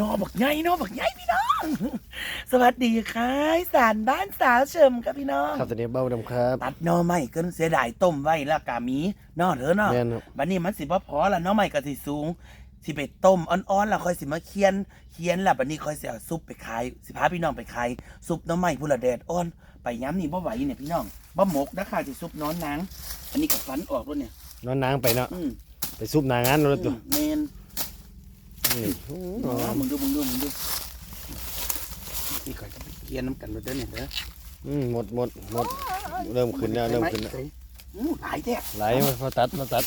นอบักใหญ่นอบักใหญ่พี่น้อง สวัสดีค่ะสารบ้านสาวเฉิมครับพี่น้อง ครับตอนนี้เบ้าดำครับ ตัดหนอใหม่เกินเสียดายต้มไว้แล้วกามีนอเถอะเนาะแม่นครับ บัดนี้มันสิบ่พอละหนอใหม่ก็สิสูง สิไปต้มอ่อนๆแล้วค่อยสิมาเคียนเคียนแล้วบัดนี้ค่อยสิเอาซุปไปขายสิพาพี่น้องไปขายซุปหน้อใหม่ผู้ละแดดอ่อน ไปย้ำนี่บ่ไหวเนี่ยพี่น้องบ่หมกนะค่ะสิซุปน้อนนางอันนี้ก็ฟันออกแล้วเนี่ย นอนนางไปเนาะอืม ไปซุปหนางานรถตัวเมน นี่โอ้อ๋อโหมึงดูมึงดูมึงดูนี่ก่อนจะไปเคียนน้ำกันรถเด้อเนี่ยเด้ออืมหมดหมดหมดเริ่มขึ้นแล้วเริ่มขึ้นแล้วอู้หลายแท้ไหลมาพอตัดมาตัด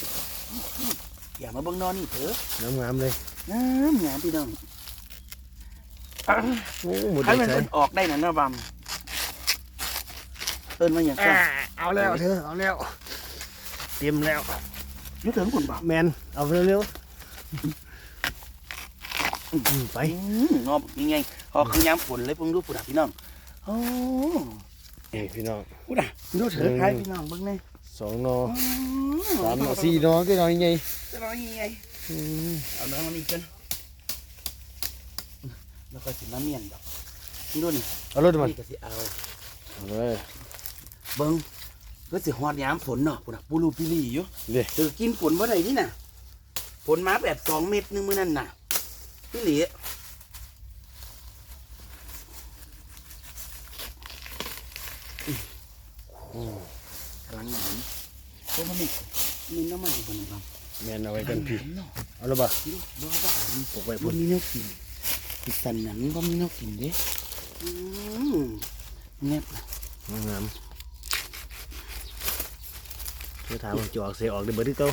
อย่ามาเบิ่งนอนนี่เถอะน้ำงามเลยน้ำงามพี่น้องโอ้หมดให้เลยมันใช่เอิ้นออกได้นะนะบัมเอิ้นมาอย่างก่อนเอาแล้วเธอเอาแล้วเตรียมแล้วอยุถึงคุณบัมแมนเอาเร็วๆอืม ไปงอบยังไงพอคือยามฝนเลยเพิ่งดูปุ่นพี่น้องโอ้นี่พี่น้องปุ่นดูเถอะใครพี่น้องเบิ่งแน่สองนอสามนอสี่นอก็นอยังไงจะรอยังไงอืมเอาน้องอันนี้กันแล้วก็สิมาเมียนดอกดูนี่เอารถมันนี่ก็สิเอาเอาเลยเบิ้งก็สิฮอดยามฝนเนาะปุ่นปูรูปิลี่อยู่เดี๋ยวถือกินฝนว่าไรนี่น่ะฝนมาแบบสองเม็ดหนึงมื้อนั่นน่ะ พี่หลีกำลังหนเพราะมันนี่มีน้ำมันอยู่บนนั้นแมนเอาไว้กันพี่เนาะเอาและบ่ดูดูว่ามันปกไว้บพุ่นนมีแนวกินอีสันนั้นก็มีแนวกินเด้อืมเน็บน่ะงามเธอถามว่าจะออกเสียออกได้เบิดที่เก้า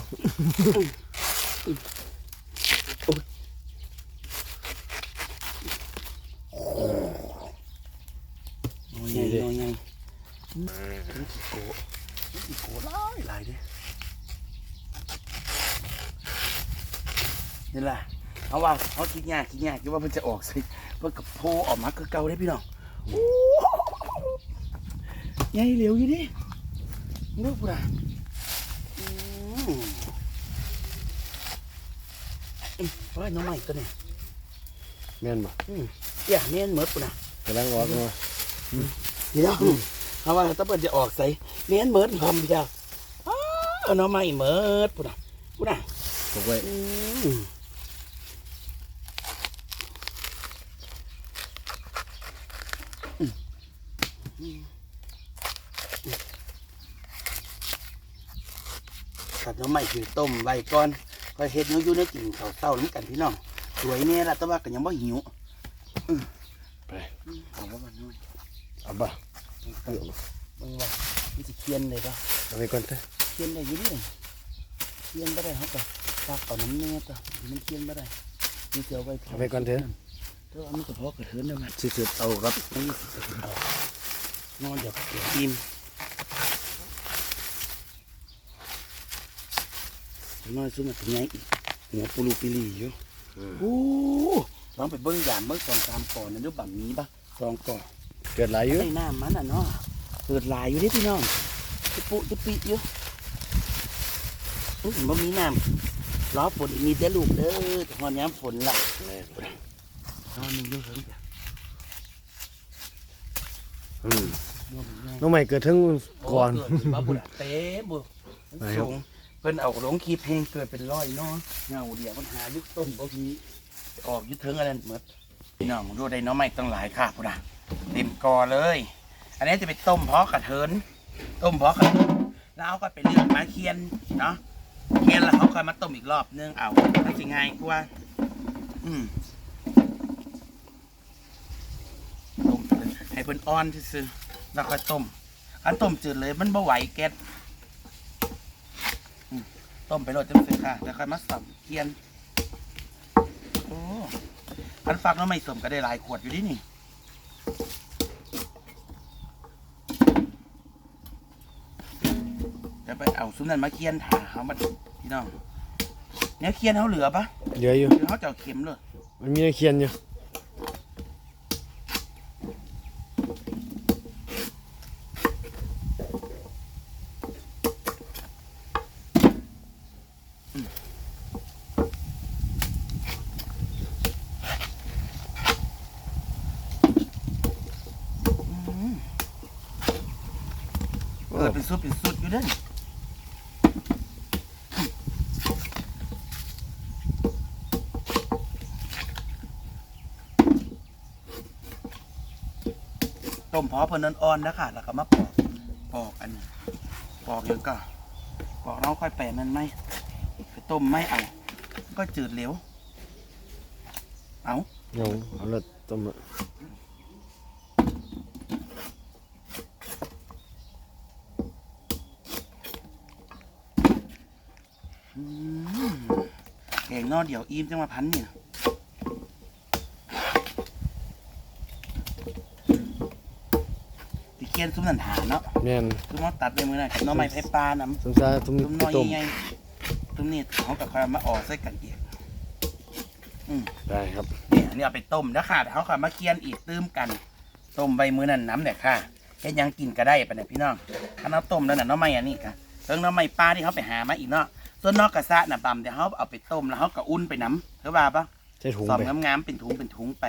โอ้ย ใหญ่โอ้ยใหญ่มันสิโกะมันสิโกะหลายหลายเด้นี่แหละเอาว่าเขาคิดยากคิดยากคิดว่ามันจะออกสิเพื่อกับโพออกมาคือเก่าได้พี่น้องโอ้ใหญ่เหลวอยู่ดินึกป่ะอืมอืมเฮ้ยน้องใหม่ตัวเนี่ยแม่นบ่เดี๋ยวเมียนเหมือดปุ่นนะกำลังออกมา เดี๋ยวเอาว่าถ้าเปิดจะออกใส่เมียนเหมือดพร้อมเดียวอ้าวเอาน้องใหม่เหมือดปุ่นนะปุ่นนะปกไว้อืมตัดน้องใหม่คือต้มใบก่อนคอยเฮ็ดเนื้ออยู่ในกินข้าวเต้าน้ำกันพี่น้องสวยแน่ละแต่ว่าก็ยังบ่หิวไปเอาว่ามันนู่นเอาบ่ เออมึงว่ามันจะเคียนเลยปะเอาไปก่อนเถอะเคียนได้อยุ่นี่เคียนไม่ได้เขาก็ฝากเอาน้ำเนื้อต่อมันเคียนไม่ได้มีเกลือไว้พเอาไปก่อนเถอะเท่าอันนี้ก็พอกระเทือนได้ไหมสิสุดเอาครับนี่สิเอานอนเดี๋ยวเดี๋ยวอิ่มนอนซุ่มมาถึงไงอีกหัวปูรูปิลีอยู่โอ้ลองไปเบิ้งยามเบิ้งสองสามก่อนนะดูแบบนี้ปะสองก่อน เกิดหลายอยู่ไอ้น้ำมันอะเนาะเกิดหลายอยู่เดิพี่น้องตุปุตุปิอยู่อื้อบ่มีน้ำรอฝนอีกนิดเด้อลูกเด้อแต่พอย้ำฝนละนอนหนึ่งเรื่องจ้ะอืมน้องใหม่เกิดทั้งก่อนโเกิดมาบุญเต้บุไหนครับส่งเพิ่นเอาลงคลิปเพลงเกิดเป็นร้อยเนาะเงาเดียวปัญหายุคต้นบ่มีออกอยุคเทิงอะไรหมดพี่น้องมึงดูได้เน้องใหม่ตั้งหลายค่ะพุ่นน่ะ เต็มกอเลย อันนี้จะไปต้มเพาะกระเทิน ต้มเพาะกระเทินแล้วเอาก็ไปเลือกมาเคียนเนาะเคียนแล้วเขาค่อยมาต้มอีกรอบนึงเอาไม่ใช่ง่ายกว่า อืมต้มให้เพิ่นอ่อนซื่อแล้วค่อยต้ม อันต้มจืดเลยมันบ่ไหวแก๊สต้มไปโรดจังสิค่ะ แล้วค่อยมาสับเคียน โอ้อันฟักแล้วไม่สมก็ได้หลายขวดอยู่ดินี่ จะไปเอาซุ้มนั้นมาเคียนถาเขามาพี่น้องเนี่ยเคียนเขาเหลือปะเหลืออยู่หรือเขาจะเอาเข็มเลย มันมีนักเขียนอยู่ิดเป็นซุปเป็นสุดอยู่เด้อต้มพอเพิ่นอ่อนๆนะค่ะ แล้วก็มาปอกปอกอันนี้ปอกยังก็ปอกแล้วค่อยแปะมันไหมไปต้มไม่เอา ก็จืดเหลวเอาเดี๋ยวเอาละต้มละ อืมแกง นอเดี๋ยวอิ่มจังมาพันเนี่ยติเกียนซุ้มนันหาเนาะแม่นซุ้มนอตัดในมือน่ะกับหน้อไม้ไผ่ปลาน้สงสารต้มำซุ้มน้อยต้มใหญ่ๆซุ้มนี่เขากับคอยเอามาออกใส่กันอีกอืมได้ครับเนี่ยอันนี้เอาไปต้มนะค่ะเดี๋ยวเขาค่ะมาเกียนอีกตื้มกัน ต้มใบมือนั่นน้ำเนี่ยค่ะแค่ยังกินก็ได้ปะเนี่ยพี่น้องถ้าเราต้มแล้วน่ะหน้อไม้อันนี้ค่ะเรื่องหน้อไม้ปลาที่เขาไปหามาอีกเนาะ ส่วนนอกกระซะน่ะบำเดี๋ยวเขาเอาไปต้มแล้วเขาก็อุ่นไปน้ำเถอะว่าปะใช้ถุงสอบไปงามๆเป็นถุงเป็นถุงไป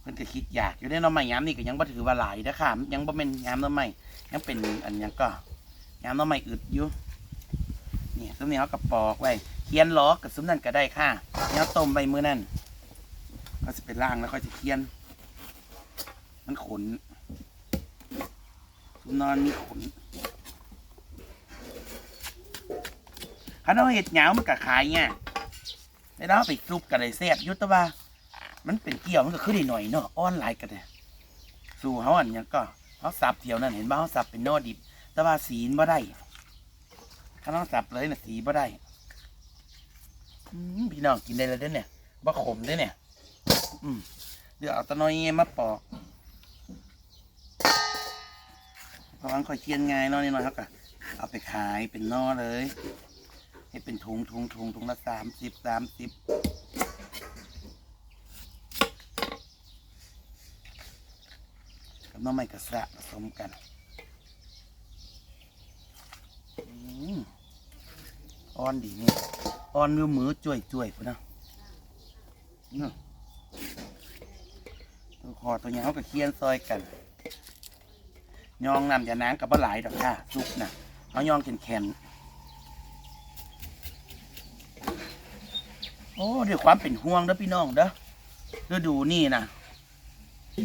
เพิ่นก็คิดอยากอยู่ได้หน้อไม้ยามนี่ก็ยังบ่ถือว่าหลายนะค่ะยังบ่แม่นยามหน้อไม้ยังเป็นอันหยังก็ยามหน้อไม้อึดอยู่นี่ซุ้มนี้เขาก็ปอกไว้เคียนล้อกับซุ้มนั่นก็ได้ค่ะเนี่ยต้มใบมือนั่นก็จะเป็นล่างแล้วก็จะเคียน มันขนซุ้มนอนมีขน ถ้าเราเห็ดเหงามันก็ขายเนี่ยแล้วเราไปซุปกันเลยแซ่บยุตว่า มันเป็นเกี่ยวมันก็ขึ้นหน่อยเนาะอ้อนหลายกันเลยสู่เขาอันเนี้ยก็เขาสับเที่ยวนั่นเห็นบ้าเขาสับเป็นนอดิบ แต่ว่าสีนบ่ได้ถ้าเราสับเลยน่ะสีบ่ได้พี่น้องกินได้เลยเด้อเนี่ยบ่ขมเด้เนี่ยอืมเดี๋ยวเอาตะนอยเงี้ยมาปอกพระว่าค่อยเคียนไง่ายเนนี่น้อยเขาก็เอาไปขายเป็นนอเลย ให้เป็นถุงถุงถุงถุงละสามสิบสามสิบกับน้ำไม้กระสะผสมกันอ่อนดีนี่อ่อนมือมือจ่วยจ่วยพุ่นนะตัวคอตัวนี้เขาก็เคียนซอยกันยองน้ำยาน้ำกับปลาไหลดอกค่ะซุปนะเขายองแข็งๆ โอ้ด้วยความเป็นห่วงเด้อพี่น้องเด้อฤดูนี่นะ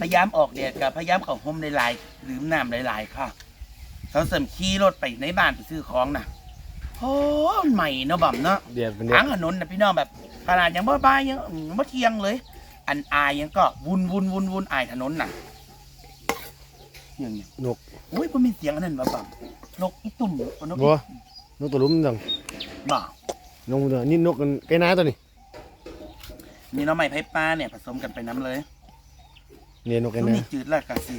พยายามออกแดดกับพยายามเข้าห่มหลายๆดื่มน้ำหลายๆค่ะเขาเสริมขี่รถไปในบ้านไปซื้อของนะโอ้มันใหม่เนาะบ่ำเนาะเดียดเป็นเดียทาดงถนนนะพี่น้องแบบขนาดยังบ่บ่ายยังยังบ่เที่ยงเลย อันอายยังก็วุ่นวุ่นวุ่นวุ่นอายถนนน่ะอย่างเงี้ยนกอุ้ยมันมีเสียงอันนั้นบ่บ่ำนกอีตุ่มบ่นกบัอีวนกตัวลุ้มจังบ่ นกตัวนี่นกกันไก่น้าตัวนี้ มีหน้องไม้ไผ่ปลาเนี่ยผสมกันไปน้ำเลยเนี่ยนกไก่ซุ้มน้านี่จืดแล้วกะสิ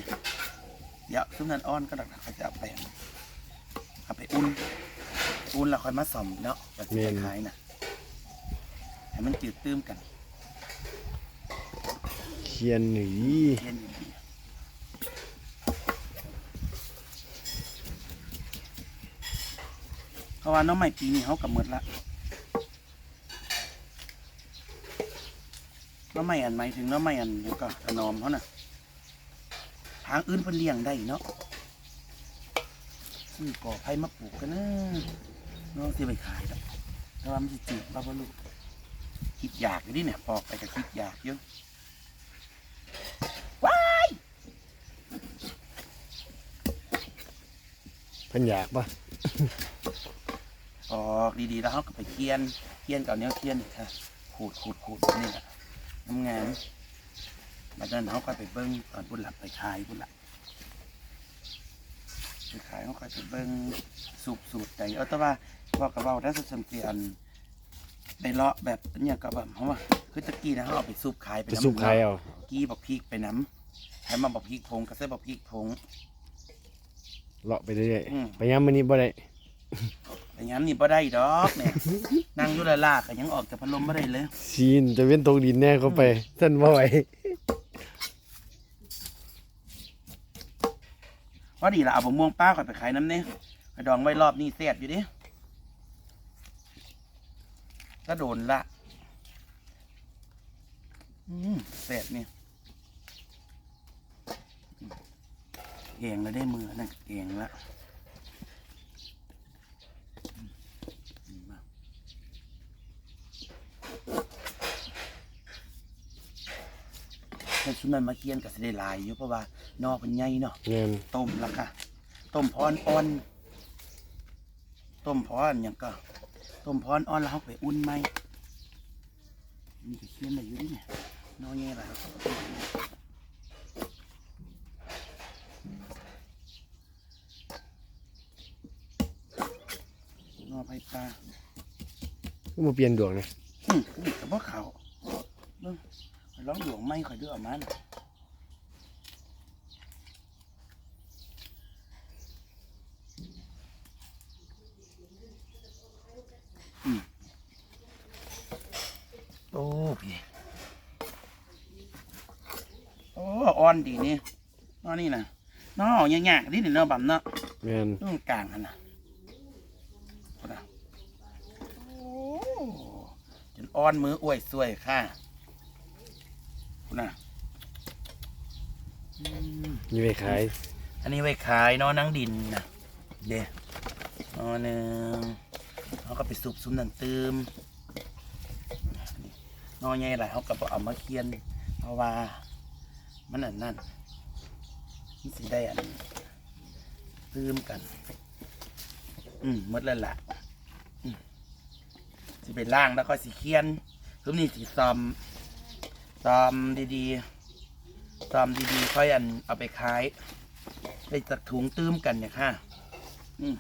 เดี๋ยวซุ้มนั้นอ้อนก็ดักๆเขาจะเอาไปเอาไปอุ่นอุ่นแล้วค่อยมาส่อมเนาะแบบที่ขายนะให้มันจืดตื้มกันเคียนหนีเย็นดีเพราะว่าน้องใหม่ปีนี้เขากำหมดละ องใหม่อันไหมายถึงน้องใหม่อันนี้ก็ถนอมเขาน่ะทางอื่นเพิ่นเลี้ยงได้เนาะซื้อก่อไผ่มาปลูกกันนะน้องสิไปขายดอกแต่ว่ามันสิจืดบ้าบ่ลูกคิดอยากอยู่ดิเนี่ยปอกไปก็คิดอยากเยอะว้ายเพิ่นอยากปะออกดีๆแล้วเขาก็ไปเคียนเคียนกับเนี้ยเคียนค่ะขูดขูดขูดแบบนี่แหละน้ำ งามบัดนั้นเขาก็ไปเบิ้งตอนพุ่นหลับไปขายพุ่นหลับไปขายเขาก็ไปเบิ้งสูบสูตรใจเอาแต่ว่าบอกกับเราถ้าสัมเตียนไปเลาะแบบเนี่ยก็แบบเพราะว่าคือตะกี้นะเขาเอาไปซุปขายไปไปน้ำซุปไข่เอากี้บอกพริกไปน้ำให้มาบอกพริกผงกระเซาะบอกพริกผง เลาะไปเรื่อยอืมๆไปย้ำมันนี้บ่ได้ แต่งั้นนี่บ่ได้ดอกเนี่ยนั่งอยุละลากก็ยังออกจากพัดลมไม่ได้เลยซีนจะเว้นตกดินแน่เข้าไปท่านบ่ไหวพอดีละเอาบะม่วงป้าก่อนไปขายน้ำเนี่ยไปดองไว้รอบนี้เสียบอยู่ดิก็โดนละอืมเสียบนี่เองแล้วได้มือนั่นเองละ แต่ชุดนั้นมาเกียนก็สิได้หลายอยู่เพราะว่านอกเป็นใหญ่เนาะแม่นต้มแล้วค่ะ ต้มพรอ่อนต้มพรอย่างก็ ต้มพรอ่อนแล้วเราไปอุ่นไหมนี่ก็เคียนได้อยู่ดิเนี่ยน้อยแง่ไรนอไผ่ปลาก็มาเปลี่ยนดวงนี่อืมนี่กับว่าเขาเบิ่งข้อย ร้องหลวงไม่คอยเดือออกมาน่ะอืมโอ้พี่โอ้อ่อนดีนี่นอนี่นะน้อยยากๆนี่นี่เนาะบำเนาะแม่นตรงกลางนั่นนะพูดนะโอ้จนอ้อนมืออ้วยสวยค่ะพูดนะอื มมีไปขายอันนี้ไว้ขายเนาะนังดินนะเด้นอหนึ่งเขาก็ไปสูบซุ้มนั่นตืมนอนใหญ่หลายเขาก็บเอามาเคียนเพราะว่ามันอันนั่นมันสิได้อันตืมกัน อืมมดแล้วล่ะสิไปล่างแล้วก็สิเคียนคือนี่สิซอมซอมดีๆ ซอมดีๆ ค่อยอันเอาไปขายไปจักถุงตื้มกันเนี่ยค่ะอืม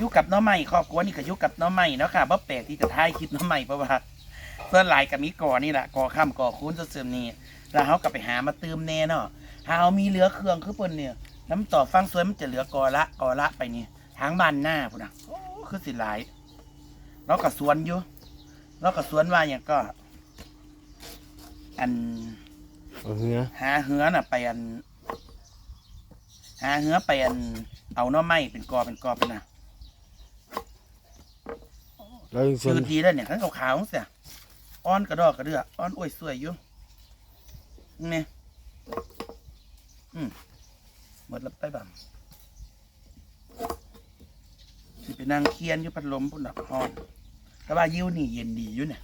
ยู่กับน้องใหม่ครอบครัวนี่ก็ยู่กับน้องใหม่เนาะค่ะบ่แปลกที่จะท้ายคลิปน้องใหม่เพราะว่าเพื่อนหลายกับมีก่อนี่แหละก่อข้ามก่อคุ้นเสริมนี่แล้วเขากลับไปหามาเติมแน่เนาะถ้าเอามีเหลือเครื่องคือเปิ้นเนี่ยน้ำต่อฟังสวยมันจะเหลือกอละกอละไปนี่ทางบ้านหน้าพุ่นนะโอ้คือสิหลายเรากับสวนอยู่เรากับสวนว่าอย่างก็ อัน เอาเหือหาเหือน่ะไปอัน หาเหือไปอัน เอาหน้อไม้เป็นกอเป็นกอเป็นน่ะแล้วส่วชื่นอดีแล้วเนี่ยทั้งขาวๆเสียอ้อนกระดอกกระเดืออ้อนอ้วยสวยอยู่นี่อืมหมดแล้วไปบังสิไปนั่งเคียนอยู่พัดลมพุ่นดับฮ้อนแต่ว่ายิ้วนี่เย็นดีอยู่เนี่ย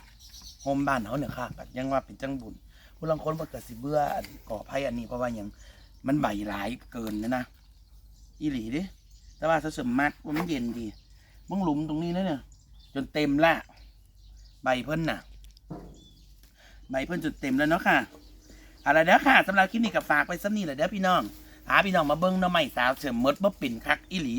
โฮมบ้านเขาเนี่ยค่ะกันยังว่าเป็นจังบุญ ผู้ลังคนบ่เกิดสิเบื่ออก่อไผ่อันนี้เพราะว่าหยังมันใบหลายเกินนะนะอีหลีดิแต่ว่าถ้าสมมัดว่ามันเย็นดีมึงหลุมตรงนี้แล้วเนี่ย จนเต็มละใบเพิ่นน่ะ ใบเพิ่นจนเต็มแล้วเนาะค่ะอะไรเด้อค่ะสำหรับคลิปนี้กับฝากไว้สักนี่แหละเด้อพี่น้องหาพี่น้องมาเบิ้งน้อไม่สาวเฉิมมดบ่ปิ่นคักอีหลี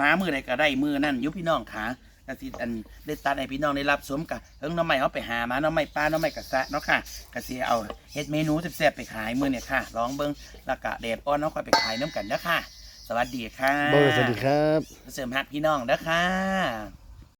มามือใดก็ได้มือนั่นยุพี่น้องขา กสิอันได้ตัดให้พี่น้องได้รับสมกับเอิ้งหน้อไม่เขาไปหามาหน้อไม่ป้าหน้อไม่กะสะเนาะค่ะกะสิเอาเฮ็ดเมนูแซ่บๆไปขายมือเนี่ยค่ะลองเบิ้งแล้วก็แดดอ้อนเนาะค่อยไปขายน้ำกันเด้อค่ะ สวัสดีค่ะบ่สวัสดีครับ เสริมฮักพี่น้องเด้อค่ะ